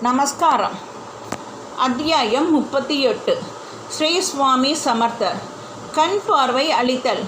நமஸ்காரம். அத்தியாயம் முப்பத்தி எட்டு ஸ்ரீ சுவாமி சமர்த்தர். கண் பார்வை அளித்தல்.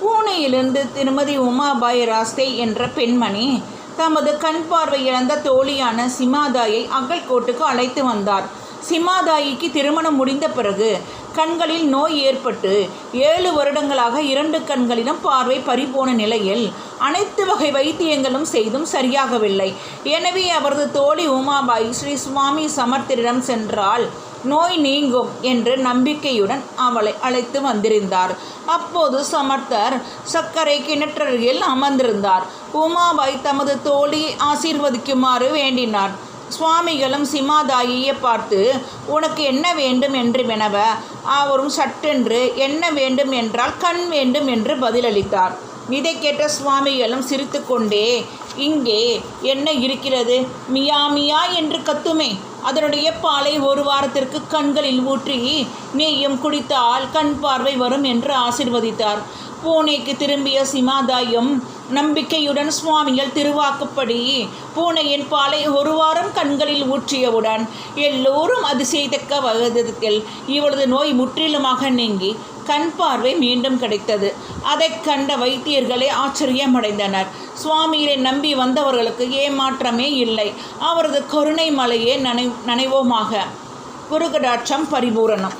பூனேயிலிருந்து திருமதி உமாபாய் ராஸ்தே என்ற பெண்மணி தமது கண் பார்வை இழந்த தோழியான சிமாதாயை அகல்கோட்டுக்கு அழைத்து வந்தார். சிமாதாயிக்கு திருமணம் முடிந்த பிறகு கண்களில் நோய் ஏற்பட்டு ஏழு வருடங்களாக இரண்டு கண்களிலும் பார்வை பறிபோன நிலையில் அனைத்து வகை வைத்தியங்களும் செய்தும் சரியாகவில்லை. எனவே அவரது தோழி உமாபாய் ஸ்ரீ சுவாமி சமர்த்தரிடம் சென்றால் நோய் நீங்கும் என்று நம்பிக்கையுடன் அவளை அழைத்து வந்திருந்தார். அப்போது சமர்த்தர் சர்க்கரை கிணற்றருகில் அமர்ந்திருந்தார். உமாபாய் தமது தோழியை ஆசீர்வதிக்குமாறு வேண்டினார். சுவாமிகளும் சிமாதாயியை பார்த்து உனக்கு என்ன வேண்டும் என்று வினவ? அவரும் சட்டென்று என்ன வேண்டும் என்றால் கண் வேண்டும் என்று பதிலளித்தார். இதை கேட்ட சுவாமிகளும் சிரித்துக்கொண்டே இங்கே என்ன இருக்கிறது? மியா மியா என்று கத்துமே. அதனுடைய பாலை ஒரு வாரத்திற்கு கண்களில் ஊற்றி நீயும் குடித்தால் கண் பார்வை வரும் என்று ஆசிர்வதித்தார். பூனேக்கு திரும்பிய சிமாதாயும் நம்பிக்கையுடன் சுவாமிகள் திருவாக்குப்படி பூனையின் பாலை ஒரு வாரம் கண்களில் ஊற்றியவுடன் எல்லோரும் அதிசயத்தக்க வகதத்தில் இவளது நோய் முற்றிலுமாக நீங்கி கண் பார்வை மீண்டும் கிடைத்தது. அதைக் கண்ட வைத்தியர்களே ஆச்சரியமடைந்தனர். சுவாமியை நம்பி வந்தவர்களுக்கு ஏமாற்றமே இல்லை. அவரது கருணை மலையே நனை நனைவோமாக. குருகடாட்சம் பரிபூரணம்.